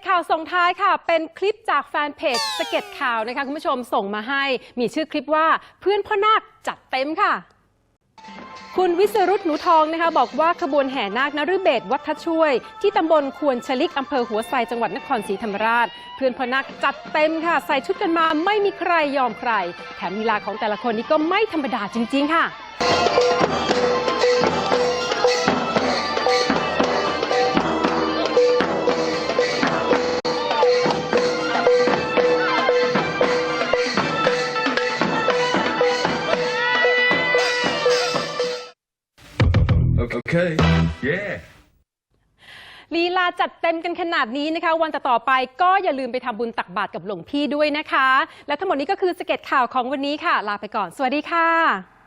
ตข่าวส่งท้ายค่ะ เป็นคลิปจากแฟนเพจสเก็ตข่าวนะคะคุณผู้ชมส่งมาให้มีชื่อคลิปว่าเพื่อนพ่อนาคจัดเต็มค่ะ คุณวิสรุตหนูทองนะคะ บอกว่าขบวนแห่นาคนฤเบศวัดทช่วย ที่ตำบลควนชลิกอำเภอหัวไซจังหวัดนครศรีธรรมราช เพื่อนพ่อนาคจัดเต็มค่ะ ใส่ชุดกันมาไม่มีใครยอมใคร แถมลีลาของแต่ละคนนี้ก็ไม่ธรรมดาจริง ๆ ค่ะ Okay. Yeah. ลีลาจัดเต็มกันขนาดนี้นะคะ วันต่อๆไปก็อย่าลืมไปทำบุญตักบาตรกับหลวงพี่ด้วยนะคะ และทั้งหมดนี้ก็คือสเก็ตข่าวของวันนี้ค่ะ ลาไปก่อน สวัสดีค่ะ